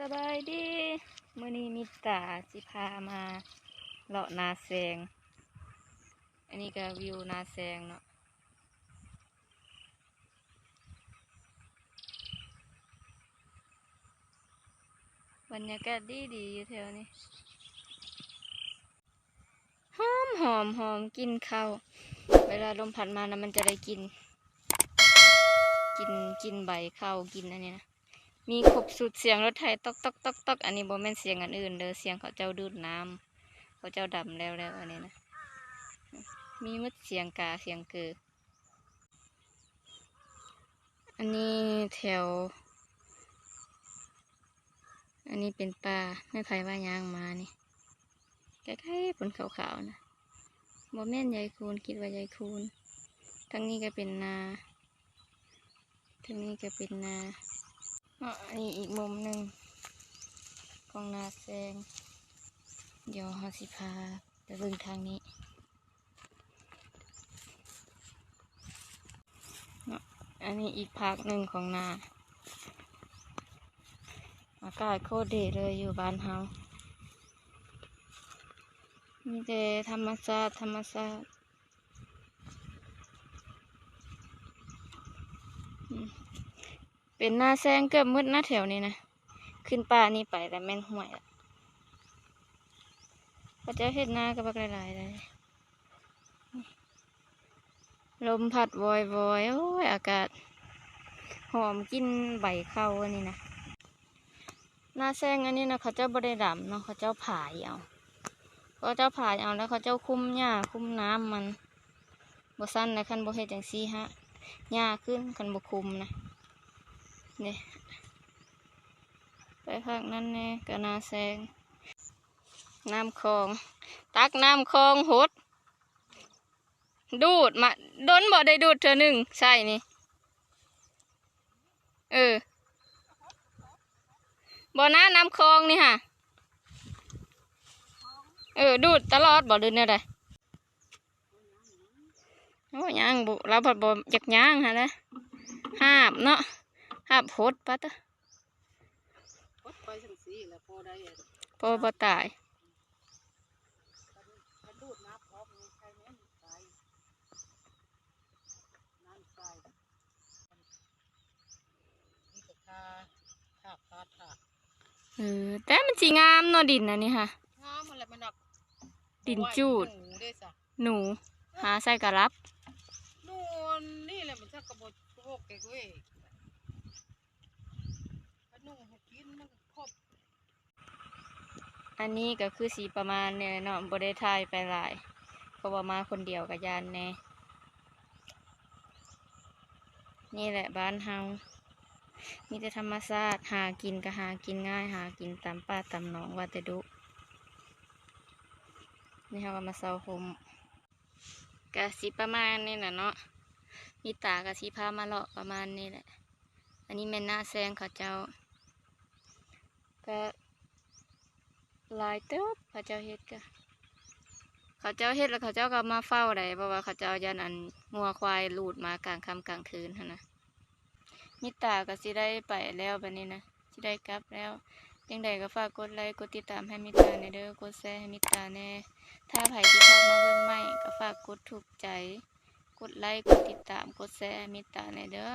สบายดีมื่อนี้มิตาสิพามาเลาะนาแซง อันนี้ก็วิวนาแซงเนาะบรรยากาศดีดีอยู่แถวนี้หอมหอมหอมกินข้าวเวลาลมพัดมานะมันจะได้กิน กินกินใบข้าวกินอันนี้นะ มีครบสุดเสียงรถไถตอกตอกตอกตอกอันนี้บ่แม่นเสียงอันอื่นเด้อเสียงเขาเจ้าดูดน้ำเขาเจ้าดำแล้วแล้วอันนี้นะมีหมดเสียงกาเสียงเกืออันนี้แถว อันนี้เป็นป่าไม่ไผว่ายางมานี่ใกล้ๆผลขาวๆนะบ่แม่นยายคูนคิดว่ายายคูนทั้งนี้ก็เป็นนาทั้งนี้ก็เป็นนา อันนี้อีกมุมหนึ่งของนาแซง เดี๋ยวเราสิพาไปเบิ่งทางนี้อันนี้อีกภาคหนึ่งของนา อากาศโคตรดีเลยอยู่บ้านเฮามีแต่ธรรมชาติธรรมชาติอืม เป็นหน้าแซงเกือบมืดหน้าแถวนี้นะ ขึ้นป่านี่ไปแต่แม่นห่วยละก็จะเห็นหน้ากับกหลายๆเลยลมพัดวอยวอยโอ้ยอากาศ หอมกินใบเข้าอันนี้นะหน้าแซงอันนี้นะเขาเจ้าบริดำเนาะเขาเจ้าผายเอาเขาเจ้าผายเอาแล้วเขาเจ้าคุ้มหญ้าคุ้มน้ำมันบ่สั้นนะคันบ่เฮ็ดจังซี่ฮะหญ้าขึ้นคันบ่คุมนะ นี่ไปภาคนั้นแน่กะนาแซงน้ำคลอง ตักน้ำคลองหด ดูดมาโดนบ่ได้ดูดเธอหนึ่งใช่นี่ เออบ่อน้าน้ำคลองนี่ค่ะ เออ ดูดตลอดบ่ดูเนี่ยเลยโอ้ยางบุเราบ่บ่อยากยางฮะนะห้าบเนาะ ห้าบโหดปะตะพดไปจังซี่แล้วพอได้อะพอบ่ตายกระดูดน้ำพร้อมนี่ใครแม่นตายน้ำตายนี่ก็ทาทาทาทาเออแต่มันสีงามเนาะดินอันนี้ค่ะงามอะไรมันดอกดินจูด หนูได้สะหนูหาใส่กระรับนูนนี่แหละมันจะกระบอกกระบอกเก๋เว้ยถ้าหนูหกกินมันก็ครบ อันนี้ก็คือสีประมาณเนี่ยเนาะบ่ได้ถ่ายไปหลายเพราะว่ามาคนเดียวกับยานแน่นี่แหละบ้านเฮามีแต่ธรรมชาติหากินก็หากินง่าย หากินตามป่าตามหนองว่าแต่ดุนี่เฮาก็มาเซาโฮมกะสิประมาณนี้แหละเนาะมีตากะสิพามาเลาะประมาณนี้แหละ อันนี้แม่นหน้าแซงเขาเจ้าก็ ลายเติบเขาเจ้าเฮ็ดก็เขาเจ้าเฮ็ดแล้วเขาเจ้าก็มาเฝ้าได้เพราะว่าเขาเจ้ายันอันงัวควายหลูดมากลางค่ำกลางคืนนะมิตาก็สิได้ไปแล้วบัดนี้นะสิได้กลับแล้วจังใดก็ฝากกดไลค์กดติดตามให้มิตาในเด้อกดแชร์ให้มิตาแน่ถ้าไผที่เข้ามาเบิ่งใหม่ก็ฝากกดถูกใจ กดไลค์กดติดตามกดแชร์ให้มิตาในเด้อ